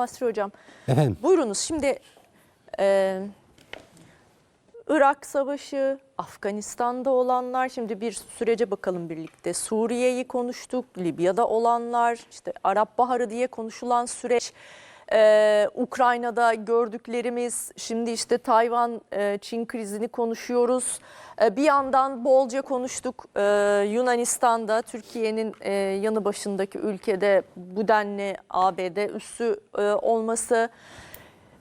Basri Hocam. Efendim? Buyurunuz şimdi e, Irak Savaşı, Afganistan'da olanlar, şimdi bir sürece bakalım birlikte. Suriye'yi konuştuk, Libya'da olanlar, işte Arap Baharı diye konuşulan süreç. E, Ukrayna'da gördüklerimiz, şimdi işte Tayvan, e, Çin krizini konuşuyoruz. E, bir yandan bolca konuştuk e, Yunanistan'da, Türkiye'nin e, yanı başındaki ülkede bu denli ABD üssü e, olması.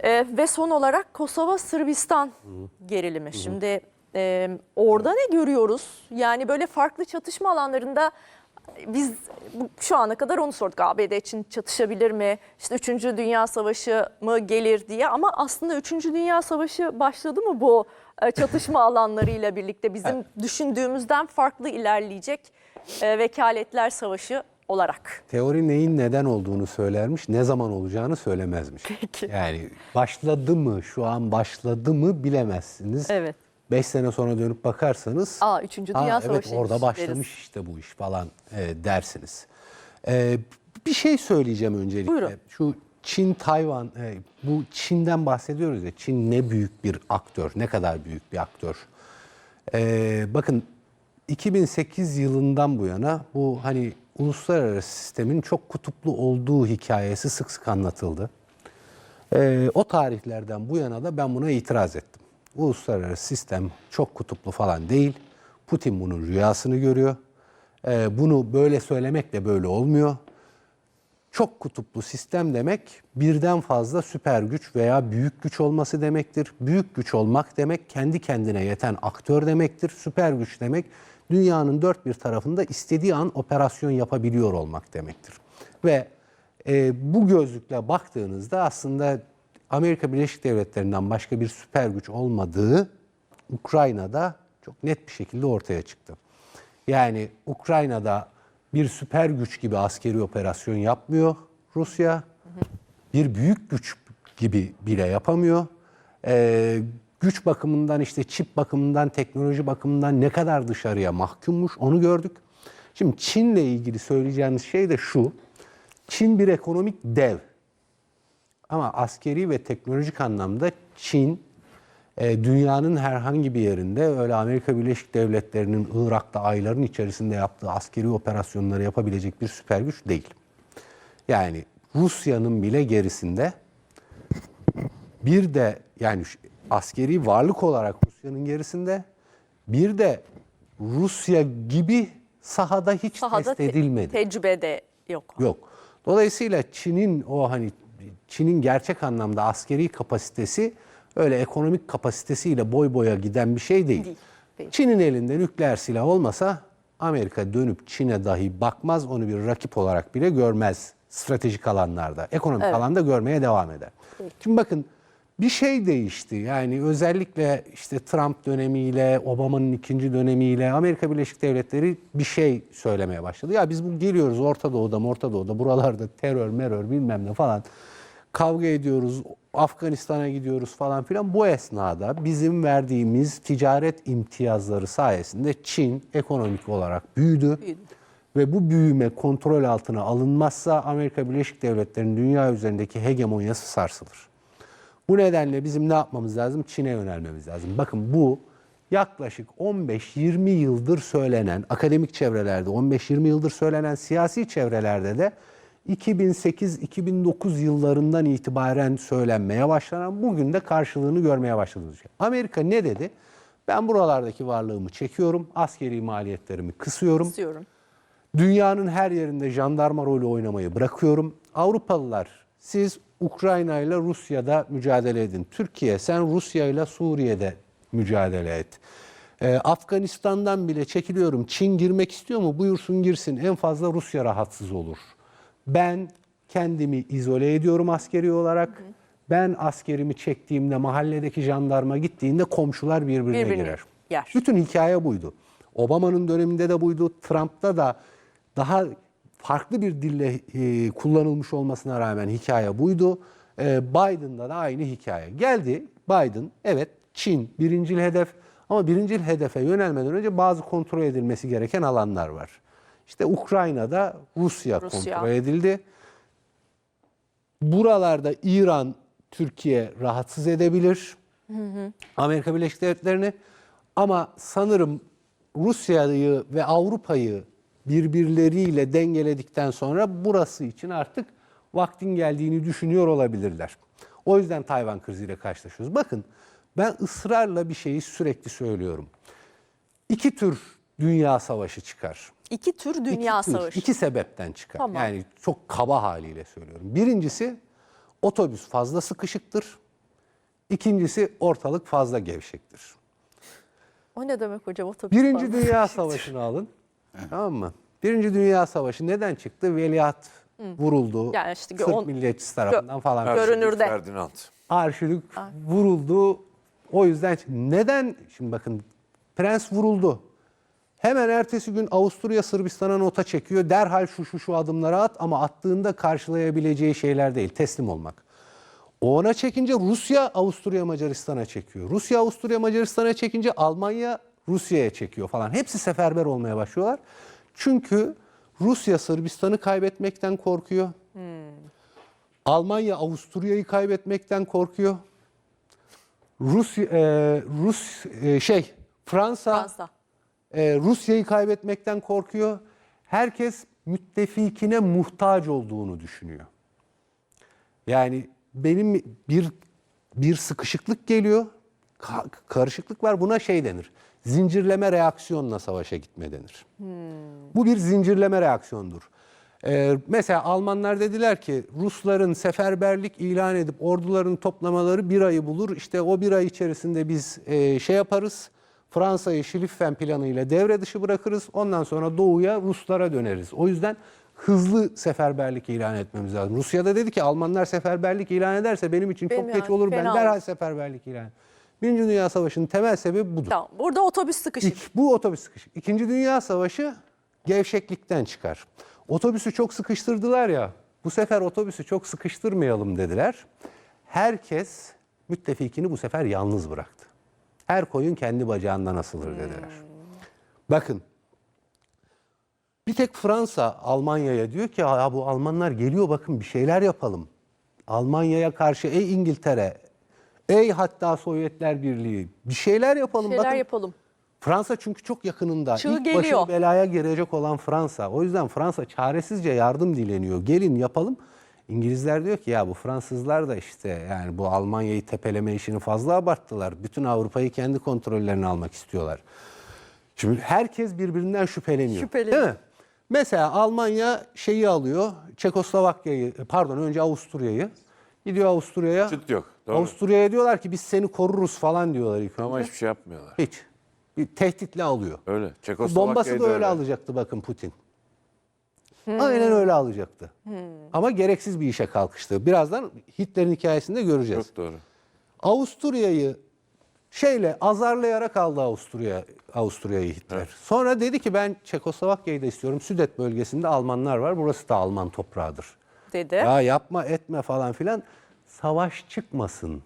Ee, ve son olarak Kosova Sırbistan gerilimi. Şimdi e, orada ne görüyoruz? Yani böyle farklı çatışma alanlarında biz bu- şu ana kadar onu sorduk. ABD için çatışabilir mi? İşte 3. Dünya Savaşı mı gelir diye ama aslında 3. Dünya Savaşı başladı mı bu e, çatışma alanlarıyla birlikte bizim düşündüğümüzden farklı ilerleyecek e, vekaletler savaşı olarak. Teori neyin neden olduğunu söylermiş, ne zaman olacağını söylemezmiş. Peki. Yani başladı mı, şu an başladı mı bilemezsiniz. Evet. 5 sene sonra dönüp bakarsanız, Aa, Üçüncü "Aa, Dünya evet orada başlamış deriz. işte bu iş falan e, dersiniz. E, bir şey söyleyeceğim öncelikle. Buyurun. Şu Çin, Tayvan, e, bu Çin'den bahsediyoruz ya. Çin ne büyük bir aktör, ne kadar büyük bir aktör. E, bakın 2008 yılından bu yana bu hani uluslararası sistemin çok kutuplu olduğu hikayesi sık sık anlatıldı. Ee, o tarihlerden bu yana da ben buna itiraz ettim. Uluslararası sistem çok kutuplu falan değil. Putin bunun rüyasını görüyor. Ee, bunu böyle söylemekle böyle olmuyor. Çok kutuplu sistem demek birden fazla süper güç veya büyük güç olması demektir. Büyük güç olmak demek kendi kendine yeten aktör demektir. Süper güç demek dünyanın dört bir tarafında istediği an operasyon yapabiliyor olmak demektir. Ve e, bu gözlükle baktığınızda aslında Amerika Birleşik Devletleri'nden başka bir süper güç olmadığı Ukrayna'da çok net bir şekilde ortaya çıktı. Yani Ukrayna'da bir süper güç gibi askeri operasyon yapmıyor Rusya. Bir büyük güç gibi bile yapamıyor. Ee, güç bakımından işte çip bakımından, teknoloji bakımından ne kadar dışarıya mahkummuş onu gördük. Şimdi Çin'le ilgili söyleyeceğimiz şey de şu. Çin bir ekonomik dev. Ama askeri ve teknolojik anlamda Çin e, dünyanın herhangi bir yerinde öyle Amerika Birleşik Devletleri'nin Irak'ta ayların içerisinde yaptığı askeri operasyonları yapabilecek bir süper güç değil. Yani Rusya'nın bile gerisinde bir de yani askeri varlık olarak Rusya'nın gerisinde bir de Rusya gibi sahada hiç Sahada test te- edilmedi. tecrübede yok. Yok. Dolayısıyla Çin'in o hani Çin'in gerçek anlamda askeri kapasitesi öyle ekonomik kapasitesiyle boy boya giden bir şey değil. Değil, değil. Çin'in elinde nükleer silah olmasa Amerika dönüp Çin'e dahi bakmaz, onu bir rakip olarak bile görmez stratejik alanlarda. Ekonomik alanda görmeye devam eder. Şimdi bakın bir şey değişti. Yani özellikle işte Trump dönemiyle, Obama'nın ikinci dönemiyle Amerika Birleşik Devletleri bir şey söylemeye başladı. Ya biz bu geliyoruz Orta Doğu'da, Orta Doğu'da buralarda terör, merör bilmem ne falan kavga ediyoruz. Afganistan'a gidiyoruz falan filan. Bu esnada bizim verdiğimiz ticaret imtiyazları sayesinde Çin ekonomik olarak büyüdü. Büyüdü. Ve bu büyüme kontrol altına alınmazsa Amerika Birleşik Devletleri'nin dünya üzerindeki hegemonyası sarsılır. Bu nedenle bizim ne yapmamız lazım? Çin'e yönelmemiz lazım. Bakın bu yaklaşık 15-20 yıldır söylenen, akademik çevrelerde 15-20 yıldır söylenen siyasi çevrelerde de 2008-2009 yıllarından itibaren söylenmeye başlanan bugün de karşılığını görmeye başladığımız şey. Amerika ne dedi? Ben buralardaki varlığımı çekiyorum, askeri maliyetlerimi kısıyorum. İstiyorum. Dünyanın her yerinde jandarma rolü oynamayı bırakıyorum. Avrupalılar siz Ukrayna ile Rusya'da mücadele edin. Türkiye sen Rusya ile Suriye'de mücadele et. Ee, Afganistan'dan bile çekiliyorum. Çin girmek istiyor mu? Buyursun girsin. En fazla Rusya rahatsız olur. Ben kendimi izole ediyorum askeri olarak. Ben askerimi çektiğimde mahalledeki jandarma gittiğinde komşular birbirine, Birbirine girer. yer. Bütün hikaye buydu. Obama'nın döneminde de buydu. Trump'ta da daha farklı bir dille e, kullanılmış olmasına rağmen hikaye buydu. E, Biden'da da aynı hikaye. Geldi Biden, evet Çin birincil hedef ama birincil hedefe yönelmeden önce bazı kontrol edilmesi gereken alanlar var. İşte Ukrayna'da Rusya, Rusya. kontrol edildi. Buralarda İran, Türkiye rahatsız edebilir. Amerika Birleşik Devletleri'ni. Ama sanırım Rusya'yı ve Avrupa'yı birbirleriyle dengeledikten sonra burası için artık vaktin geldiğini düşünüyor olabilirler. O yüzden Tayvan kriziyle karşılaşıyoruz. Bakın ben ısrarla bir şeyi sürekli söylüyorum. İki tür dünya savaşı çıkar. İki tür dünya İki tür, savaşı. iki sebepten çıkar. Tamam. Yani çok kaba haliyle söylüyorum. Birincisi otobüs fazla sıkışıktır. İkincisi ortalık fazla gevşektir. O ne demek hocam otobüs Birinci fazla Dünya. Savaşı'nı alın. Tamam mı? Birinci Dünya Savaşı neden çıktı? Veliaht vuruldu. Yani işte Sırp on- milliyetçisi tarafından falan. Gör- Görünürde. Ferdinand. Arşidük vuruldu. O yüzden neden şimdi bakın prens vuruldu. Hemen ertesi gün Avusturya Sırbistan'a nota çekiyor. Derhal şu şu şu adımları at ama attığında karşılayabileceği şeyler değil. Teslim olmak. Ona çekince Rusya Avusturya Macaristan'a çekiyor. Rusya Avusturya Macaristan'a çekince Almanya Rusya'ya çekiyor falan. Hepsi seferber olmaya başlıyorlar. Çünkü Rusya Sırbistan'ı kaybetmekten korkuyor. Almanya Avusturya'yı kaybetmekten korkuyor. Rusya e, Rus e, şey Fransa, Fransa. E, Rusya'yı kaybetmekten korkuyor. Herkes müttefikine muhtaç olduğunu düşünüyor. Yani benim bir bir sıkışıklık geliyor, ka- karışıklık var. Buna şey denir. Zincirleme reaksiyonla savaşa gitme denir. Bu bir zincirleme reaksiyondur. Ee, mesela Almanlar dediler ki Rusların seferberlik ilan edip ordularını toplamaları bir ayı bulur. İşte o bir ay içerisinde biz e, şey yaparız. Fransa'yı Schlieffen planıyla devre dışı bırakırız. Ondan sonra doğuya Ruslara döneriz. O yüzden hızlı seferberlik ilan etmemiz lazım. Rusya da dedi ki Almanlar seferberlik ilan ederse benim için Benim çok yani geç olur. Ben derhal olur. seferberlik ilan ederim. Birinci Dünya Savaşı'nın temel sebebi budur. Tamam. Burada otobüs sıkışık. İlk, bu otobüs sıkışık. İkinci Dünya Savaşı gevşeklikten çıkar. Otobüsü çok sıkıştırdılar ya. Bu sefer otobüsü çok sıkıştırmayalım dediler. Herkes müttefikini bu sefer yalnız bıraktı. Her koyun kendi bacağından asılır dediler. Bakın bir tek Fransa Almanya'ya diyor ki ya bu Almanlar geliyor bakın bir şeyler yapalım. Almanya'ya karşı ey İngiltere, ey hatta Sovyetler Birliği bir şeyler yapalım. Şeyler bakın. yapalım. Fransa çünkü çok yakınında. Çığ İlk geliyor. başını belaya girecek olan Fransa. O yüzden Fransa çaresizce yardım dileniyor. Gelin yapalım. İngilizler diyor ki ya bu Fransızlar da işte yani bu Almanya'yı tepeleme işini fazla abarttılar. Bütün Avrupa'yı kendi kontrollerine almak istiyorlar. Şimdi herkes birbirinden şüpheleniyor. Şüpheleniyor. Değil mi? Mesela Almanya şeyi alıyor. Çekoslovakya'yı pardon önce Avusturya'yı. Gidiyor Avusturya'ya. Çıt yok. Doğru. Avusturya'ya diyorlar ki biz seni koruruz falan diyorlar ilk önce. Ama hiçbir şey yapmıyorlar. Hiç. Bir tehditle alıyor. Öyle. Donbas'ı Çekoslovakya'yı da öyle alacaktı bakın Putin. Hmm. Aynen öyle alacaktı. Ama gereksiz bir işe kalkıştı. Birazdan Hitler'in hikayesinde göreceğiz. Çok doğru. Avusturya'yı şeyle azarlayarak aldı Avusturya Avusturya'yı Hitler. Sonra dedi ki ben Çekoslovakya'yı da istiyorum. Südet bölgesinde Almanlar var. Burası da Alman toprağıdır. Dedi. Ya yapma etme falan filan. Savaş çıkmasın.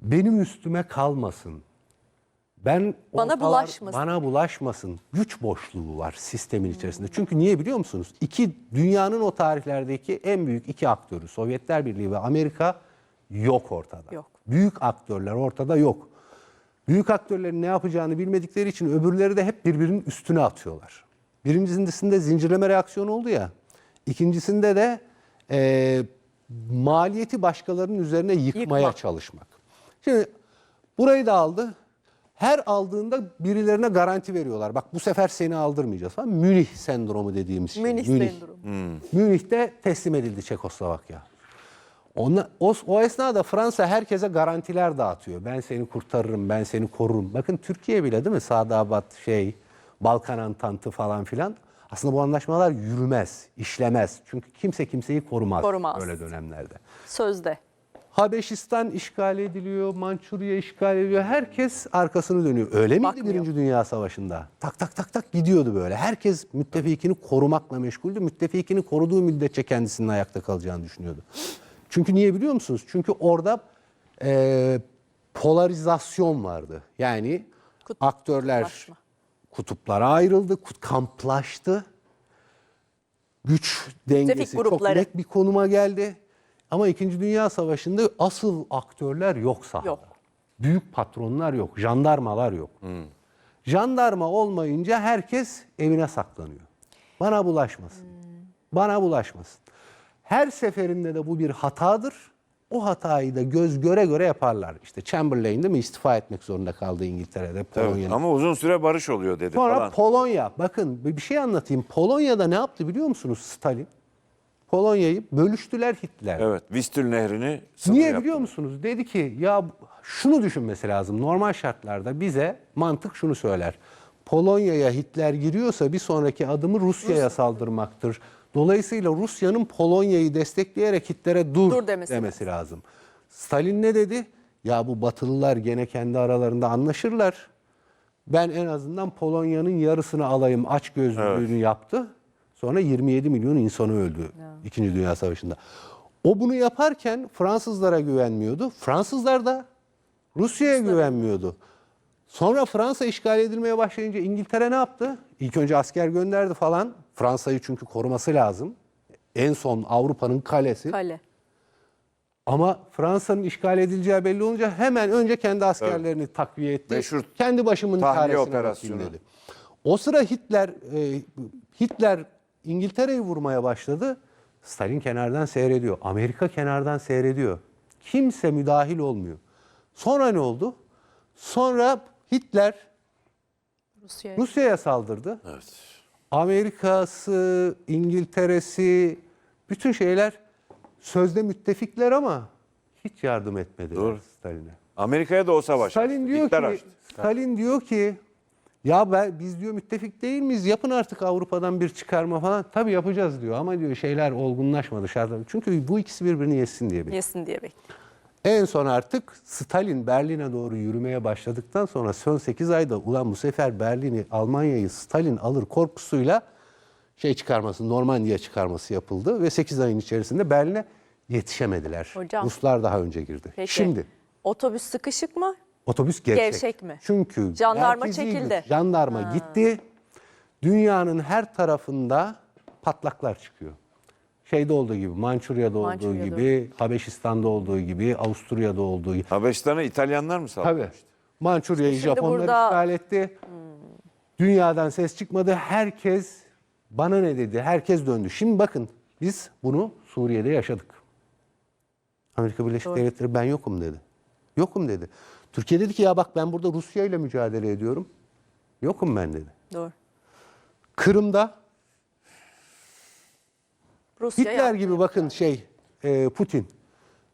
Benim üstüme kalmasın. Ben Bana ortalar- bulaşmasın. Bana bulaşmasın. Güç boşluğu var sistemin içerisinde. Çünkü niye biliyor musunuz? İki dünyanın o tarihlerdeki en büyük iki aktörü Sovyetler Birliği ve Amerika yok ortada. Yok. Büyük aktörler ortada yok. Büyük aktörlerin ne yapacağını bilmedikleri için öbürleri de hep birbirinin üstüne atıyorlar. Birincisinde zincirleme reaksiyon oldu ya. İkincisinde de e, maliyeti başkalarının üzerine yıkmaya Yıkmak. çalışmak. Şimdi burayı da aldı. Her aldığında birilerine garanti veriyorlar. Bak bu sefer seni aldırmayacağız falan. Münih sendromu dediğimiz şey. Münih sendromu. Münih'te teslim edildi Çekoslovakya. Ona, o, o esnada Fransa herkese garantiler dağıtıyor. Ben seni kurtarırım, ben seni korurum. Bakın Türkiye bile değil mi? Sadabat, şey, Balkan Antantı falan filan. Aslında bu anlaşmalar yürümez, işlemez. Çünkü kimse kimseyi korumaz, Korumaz. böyle dönemlerde. Sözde. Habeşistan işgal ediliyor, Mançurya işgal ediliyor. Herkes arkasını dönüyor. Öyle miydi Bakmıyor. Birinci Dünya Savaşı'nda? Tak tak tak tak gidiyordu böyle. Herkes müttefikini korumakla meşguldü. Müttefikini koruduğu müddetçe kendisinin ayakta kalacağını düşünüyordu. Çünkü niye biliyor musunuz? Çünkü orada e, polarizasyon vardı. Yani aktörler Kutuplaşma. kutuplara ayrıldı, kut- kamplaştı güç dengesi çok grupları. net bir konuma geldi. Ama İkinci Dünya Savaşı'nda asıl aktörler yok sahada. Yok. Büyük patronlar yok, jandarmalar yok. Jandarma olmayınca herkes evine saklanıyor. Bana bulaşmasın. Bana bulaşmasın. Her seferinde de bu bir hatadır. O hatayı da göz göre göre yaparlar. İşte Chamberlain değil mi istifa etmek zorunda kaldı İngiltere'de, Evet, Polonya'da. Ama uzun süre barış oluyor dedi Sonra falan. Polonya. Bakın bir şey anlatayım. Polonya'da ne yaptı biliyor musunuz Stalin? Polonya'yı bölüştüler Hitler. Evet, Vistül Nehri'ni Niye yaptı. biliyor musunuz? Dedi ki ya şunu düşünmesi lazım. Normal şartlarda bize mantık şunu söyler. Polonya'ya Hitler giriyorsa bir sonraki adımı Rusya'ya saldırmaktır. Dolayısıyla Rusya'nın Polonya'yı destekleyerek Hitler'e dur, Dur demesi demesi, lazım. Stalin ne dedi? Ya bu Batılılar gene kendi aralarında anlaşırlar. Ben en azından Polonya'nın yarısını alayım aç gözlülüğünü yaptı. Sonra 27 milyon insanı öldü İkinci Dünya Savaşı'nda. O bunu yaparken Fransızlara güvenmiyordu. Fransızlar da Rusya'ya güvenmiyordu. Sonra Fransa işgal edilmeye başlayınca İngiltere ne yaptı? İlk önce asker gönderdi falan. Fransa'yı çünkü koruması lazım. En son Avrupa'nın kalesi. Kale. Ama Fransa'nın işgal edileceği belli olunca hemen önce kendi askerlerini takviye etti. Meşhur kendi başımın tahliye çaresine operasyonu. dedi. O sıra Hitler e, Hitler İngiltere'yi vurmaya başladı. Stalin kenardan seyrediyor. Amerika kenardan seyrediyor. Kimse müdahil olmuyor. Sonra ne oldu? Sonra Hitler Rusya'ya. Rusya'ya saldırdı. Evet. Amerika'sı, İngiltere'si, bütün şeyler sözde müttefikler ama hiç yardım etmediler Doğru. Stalin'e. Amerika'ya da o savaş Stalin açtı. diyor Hitler ki, açtı. Stalin diyor ki ya ben, biz diyor müttefik değil miyiz? Yapın artık Avrupa'dan bir çıkarma falan. Tabii yapacağız diyor ama diyor şeyler olgunlaşmadı şartlar. Çünkü bu ikisi birbirini yesin diye. bekliyor. Yesin diye bekliyor. En son artık Stalin Berlin'e doğru yürümeye başladıktan sonra son 8 ayda ulan bu sefer Berlin'i Almanya'yı Stalin alır korkusuyla şey çıkarması Normandiya çıkarması yapıldı ve 8 ayın içerisinde Berlin'e yetişemediler. Hocam. Ruslar daha önce girdi. Peki. Şimdi Otobüs sıkışık mı? Otobüs gevşek. Gevşek mi? Çünkü Jandarma merkezi çekildi. güç, Jandarma gitti. Dünyanın her tarafında patlaklar çıkıyor. Şeyde olduğu gibi, Mançurya'da olduğu Mançurya'da. gibi, Habeşistan'da olduğu gibi, Avusturya'da olduğu gibi. Habeşistan'a İtalyanlar mı saldırdı? Tabii. Mançurya'yı Japonlar burada- işgal etti. Dünyadan ses çıkmadı. Herkes bana ne dedi? Herkes döndü. Şimdi bakın biz bunu Suriye'de yaşadık. Amerika Birleşik Devletleri ben yokum dedi. Yokum dedi. Türkiye dedi ki ya bak ben burada Rusya ile mücadele ediyorum. Yokum ben dedi. Doğru. Kırım'da Rusya Hitler yaptı. gibi bakın şey e, Putin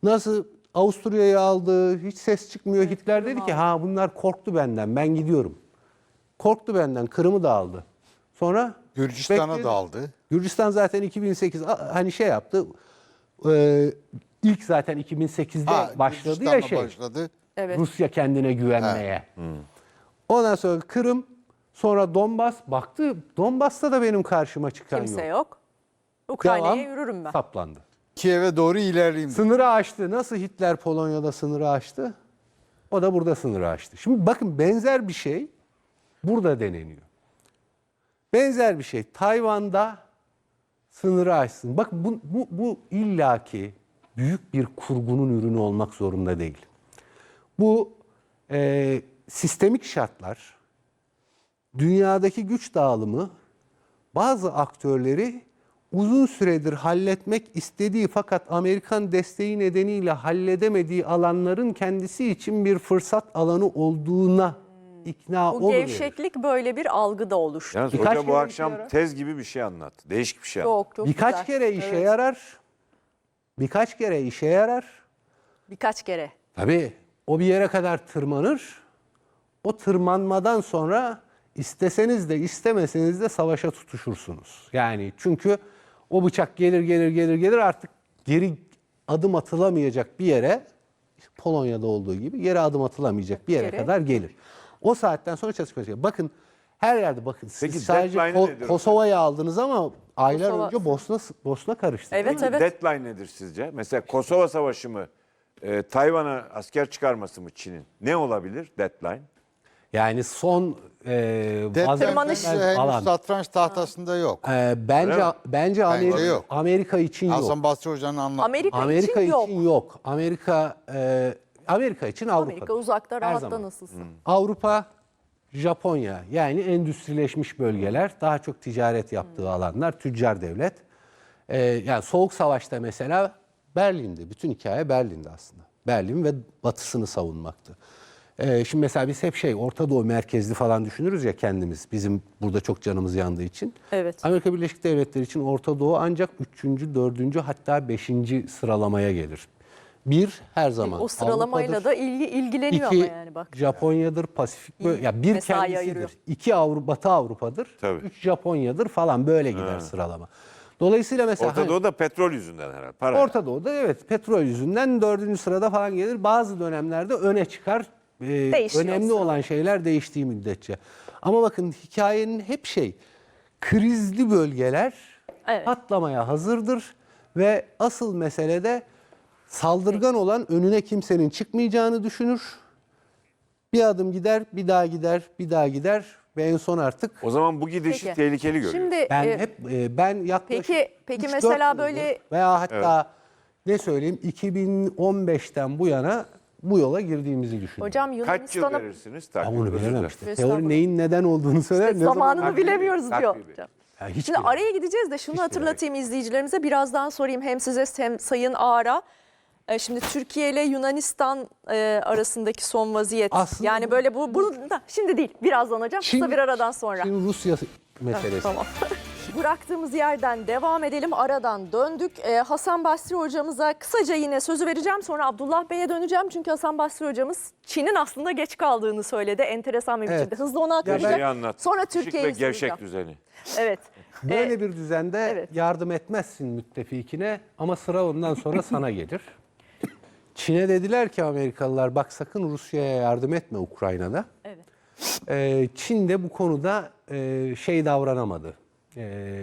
nasıl Avusturya'yı aldı hiç ses çıkmıyor. Hitler dedi ki ha bunlar korktu benden ben gidiyorum. Korktu benden Kırım'ı da aldı. Sonra Gürcistan'a da aldı. Gürcistan zaten 2008 a- hani şey yaptı. E, ilk zaten 2008'de Ha, başladı ya şey. başladı. Evet. Rusya kendine güvenmeye. Ondan sonra Kırım, sonra Donbas baktı. Donbas'ta da benim karşıma çıkan Kimse yok. yok. Ukrayna'ya Devam, yürürüm ben. Saplandı. Kiev'e doğru ilerleyeyim. Sınırı aştı. Nasıl Hitler Polonya'da sınırı aştı? O da burada sınırı aştı. Şimdi bakın benzer bir şey burada deneniyor. Benzer bir şey Tayvan'da sınırı aşsın. Bak bu, bu, bu illaki büyük bir kurgunun ürünü olmak zorunda değil. Bu e, sistemik şartlar, dünyadaki güç dağılımı bazı aktörleri uzun süredir halletmek istediği fakat Amerikan desteği nedeniyle halledemediği alanların kendisi için bir fırsat alanı olduğuna ikna Bu oluyor. gevşeklik böyle bir algı da oluştu. Yalnız Birkaç hoca bu kere akşam işe yarar. tez gibi bir şey anlattı. Değişik bir şey anlattı. Çok çok Birkaç güzel. kere işe Evet. yarar. Birkaç kere işe yarar. Birkaç kere. Tabii o bir yere kadar tırmanır. O tırmanmadan sonra isteseniz de istemeseniz de savaşa tutuşursunuz. Yani çünkü o bıçak gelir gelir gelir gelir artık geri adım atılamayacak bir yere Polonya'da olduğu gibi geri adım atılamayacak bir yere Geri. kadar gelir. O saatten sonra çatışma. Bakın her yerde bakın siz Peki sadece Ko- nedir? Kosova'yı aldınız ama aylar Kosova- önce Bosna Bosna karıştı. Evet Peki evet. Deadline nedir sizce? Mesela Kosova Savaşı mı? E, Tayvan'a asker çıkarması mı Çin'in? Ne olabilir deadline? Yani son e, Tırmanış. henüz alan. satranç tahtasında yok. E, bence Öyle mi? bence Amerika, yok. Amerika için yok. Hasan Basri Hoca'nın anlattığı. Amerika, Amerika için yok. yok. Amerika e, Amerika için Avrupa. Amerika uzakta rahatta nasılsın? Avrupa, Japonya yani endüstrileşmiş bölgeler, daha çok ticaret yaptığı alanlar, tüccar devlet. Ee, yani Soğuk Savaş'ta mesela Berlin'di. Bütün hikaye Berlin'de aslında. Berlin ve batısını savunmaktı. Ee, şimdi mesela biz hep şey Orta Doğu merkezli falan düşünürüz ya kendimiz. Bizim burada çok canımız yandığı için. Evet. Amerika Birleşik Devletleri için Orta Doğu ancak 3. 4. hatta 5. sıralamaya gelir. Bir her zaman O sıralamayla Avrupa'dır. da ilgi ilgileniyor İki ama yani bak. Japonya'dır, Pasifik böl- ya bir mesai kendisidir. ayırıyor. İki Avrupa, Batı Avrupa'dır. Tabii. Üç Japonya'dır falan böyle gider sıralama. Dolayısıyla mesela Orta hani Doğu'da petrol yüzünden herhalde. Para. Orta Doğu'da evet petrol yüzünden dördüncü sırada falan gelir. Bazı dönemlerde öne çıkar. Ee, önemli olan şeyler değiştiği müddetçe. Ama bakın hikayenin hep şey krizli bölgeler Evet. patlamaya hazırdır ve asıl mesele de saldırgan olan önüne kimsenin çıkmayacağını düşünür. Bir adım gider, bir daha gider, bir daha gider ve en son artık O zaman bu gidişi Peki. tehlikeli görüyor. Şimdi ben e, hep e, ben yaklaşık peki- peki 3-4 mesela yıldır böyle- veya hatta ne söyleyeyim 2015'ten bu yana bu yola girdiğimizi düşünüyorum. hocam Kaç yıl Yunanistan'a verirsiniz? Ama Takvim, bunu özür bilemem dilerim. işte. Estağfurullah. Teori neyin neden olduğunu söyler. ne zaman- zamanını bilemiyoruz diyor. takvimi. hocam. Ya hiç Şimdi bilemem. araya gideceğiz de şunu hatırlatayım izleyicilerimize. Birazdan sorayım hem size hem Sayın Ağar'a. E, Şimdi Türkiye ile Yunanistan e, arasındaki son vaziyet. Aslında yani böyle bu bunu da şimdi değil. Birazdan hocam. Kısa bir aradan sonra. Şimdi Rusya meselesi. Tamam. Bıraktığımız yerden devam edelim. Aradan döndük. Ee, Hasan Basri hocamıza kısaca yine sözü vereceğim. Sonra Abdullah Bey'e döneceğim. Çünkü Hasan Basri hocamız Çin'in aslında geç kaldığını söyledi. Enteresan bir Evet. biçimde. Hızlı Şeyi aktaracak. Sonra Türkiye'yi ve gevşek düzeni. Evet. Böyle Ee, bir düzende evet. yardım etmezsin müttefikine ama sıra ondan sonra sana gelir. Çin'e dediler ki Amerikalılar bak sakın Rusya'ya yardım etme Ukrayna'da. Evet. Ee, Çin de bu konuda e, şey davranamadı. Ee,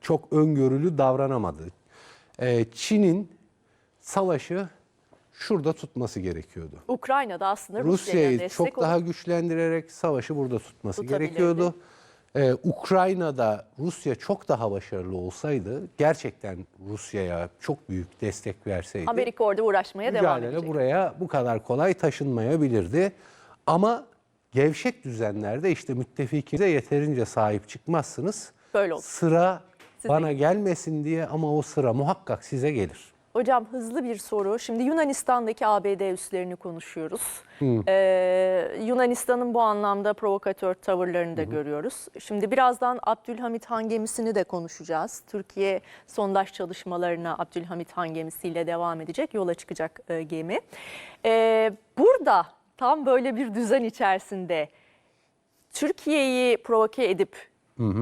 çok öngörülü davranamadı. Ee, Çin'in savaşı şurada tutması gerekiyordu. Ukrayna'da aslında Rusya'ya Rusya'yı destek çok daha güçlendirerek savaşı burada tutması Tutabilirdi. gerekiyordu. Ee, Ukrayna'da Rusya çok daha başarılı olsaydı, gerçekten Rusya'ya çok büyük destek verseydi, Amerika orada uğraşmaya devam edecek. buraya bu kadar kolay taşınmayabilirdi. Ama gevşek düzenlerde işte müttefikinize yeterince sahip çıkmazsınız. Böyle olur. Sıra Size bana gelmesin diye ama o sıra muhakkak size gelir. Hocam hızlı bir soru. Şimdi Yunanistan'daki ABD üslerini konuşuyoruz. Ee, Yunanistan'ın bu anlamda provokatör tavırlarını da görüyoruz. Şimdi birazdan Abdülhamit Han gemisini de konuşacağız. Türkiye sondaj çalışmalarına Abdülhamit Han gemisiyle devam edecek. Yola çıkacak e, gemi. Ee, burada tam böyle bir düzen içerisinde Türkiye'yi provoke edip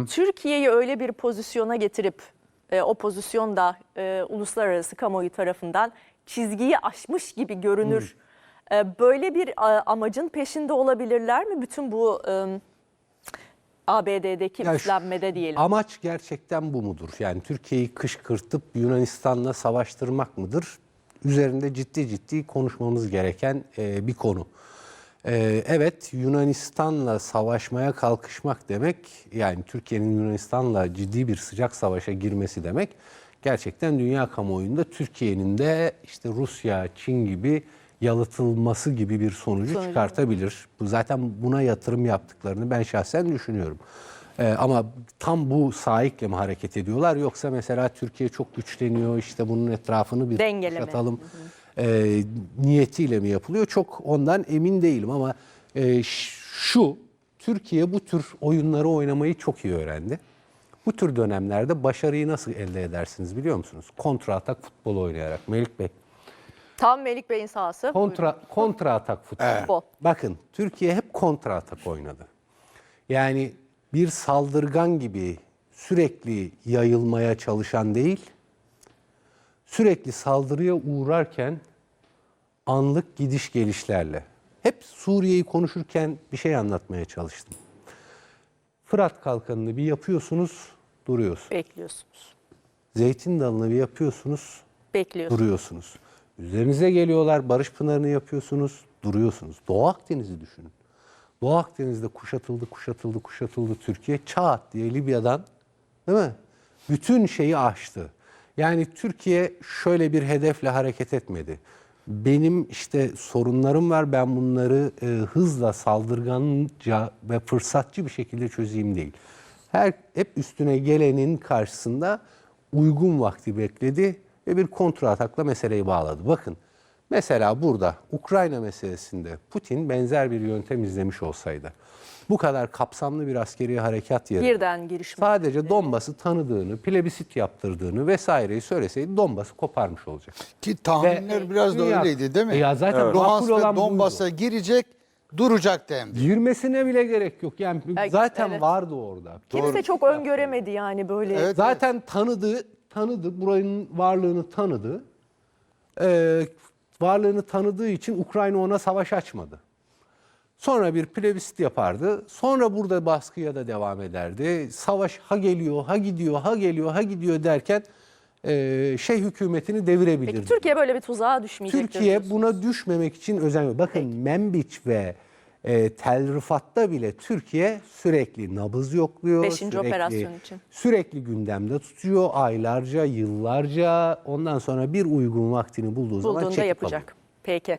Türkiye'yi öyle bir pozisyona getirip e, o pozisyonda e, uluslararası kamuoyu tarafından çizgiyi aşmış gibi görünür. E, böyle bir e, amacın peşinde olabilirler mi? Bütün bu e, ABD'deki Ya şu- üstlenmede diyelim. Amaç gerçekten bu mudur? Yani Türkiye'yi kışkırtıp Yunanistan'la savaştırmak mıdır? Üzerinde ciddi ciddi konuşmamız gereken e, bir konu. E, evet Yunanistan'la savaşmaya kalkışmak demek yani Türkiye'nin Yunanistan'la ciddi bir sıcak savaşa girmesi demek gerçekten dünya kamuoyunda Türkiye'nin de işte Rusya, Çin gibi yalıtılması gibi bir sonucu Sonucu. çıkartabilir. Bu zaten buna yatırım yaptıklarını ben şahsen düşünüyorum. Ee, ama tam bu sahikle mi hareket ediyorlar yoksa mesela Türkiye çok güçleniyor işte bunun etrafını bir Dengeleme. kuşatalım e, niyetiyle mi yapılıyor çok ondan emin değilim ama e, şu Türkiye bu tür oyunları oynamayı çok iyi öğrendi. Bu tür dönemlerde başarıyı nasıl elde edersiniz biliyor musunuz? Kontra atak futbol oynayarak. Melik Bey Tam Melik Bey'in sahası. Kontra, kontra atak futbol. Futbol. Bakın Türkiye hep kontra atak oynadı. Yani bir saldırgan gibi sürekli yayılmaya çalışan değil, sürekli saldırıya uğrarken anlık gidiş gelişlerle. Hep Suriye'yi konuşurken bir şey anlatmaya çalıştım. Fırat kalkanını bir yapıyorsunuz, duruyorsunuz. Bekliyorsunuz. Zeytin dalını bir yapıyorsunuz, Bekliyorsunuz. duruyorsunuz. Üzerinize geliyorlar, Barış Pınarı'nı yapıyorsunuz, duruyorsunuz. Doğu Akdeniz'i düşünün. Doğu Akdeniz'de kuşatıldı, kuşatıldı, kuşatıldı Türkiye. Çat diye Libya'dan değil mi? Bütün şeyi aştı. Yani Türkiye şöyle bir hedefle hareket etmedi. Benim işte sorunlarım var ben bunları e, hızla saldırganca ve fırsatçı bir şekilde çözeyim değil. Her hep üstüne gelenin karşısında uygun vakti bekledi ve bir kontratakla meseleyi bağladı. Bakın mesela burada Ukrayna meselesinde Putin benzer bir yöntem izlemiş olsaydı bu kadar kapsamlı bir askeri harekat yerine Birden girişim. sadece Donbas'ı tanıdığını, plebisit yaptırdığını vesaireyi söyleseydi Donbas'ı koparmış olacak. Ki tahminler Ve- biraz da Dünya- öyleydi değil mi? E ya zaten Luhansk makul olan. Donbas'a girecek, duracak dendi. Girmesine bile gerek yok. Yani Ay, zaten evet. vardı orada. Kimse çok öngöremedi yani böyle. Evet. Zaten tanıdı, tanıdı, buranın varlığını tanıdı. Ee, varlığını tanıdığı için Ukrayna ona savaş açmadı. Sonra bir plebisit yapardı. Sonra burada baskıya da devam ederdi. Savaş ha geliyor, ha gidiyor, ha geliyor, ha gidiyor derken e, şey hükümetini devirebilirdi. Peki Türkiye böyle bir tuzağa düşmeyecek. Türkiye buna düşmemek için özen Bakın Membiç ve e, Tel Rifat'ta bile Türkiye sürekli nabız yokluyor. Beşinci sürekli, operasyon için. Sürekli gündemde tutuyor aylarca, yıllarca. Ondan sonra bir uygun vaktini bulduğu zaman bulduğunda çekip yapacak. alıyor. Peki.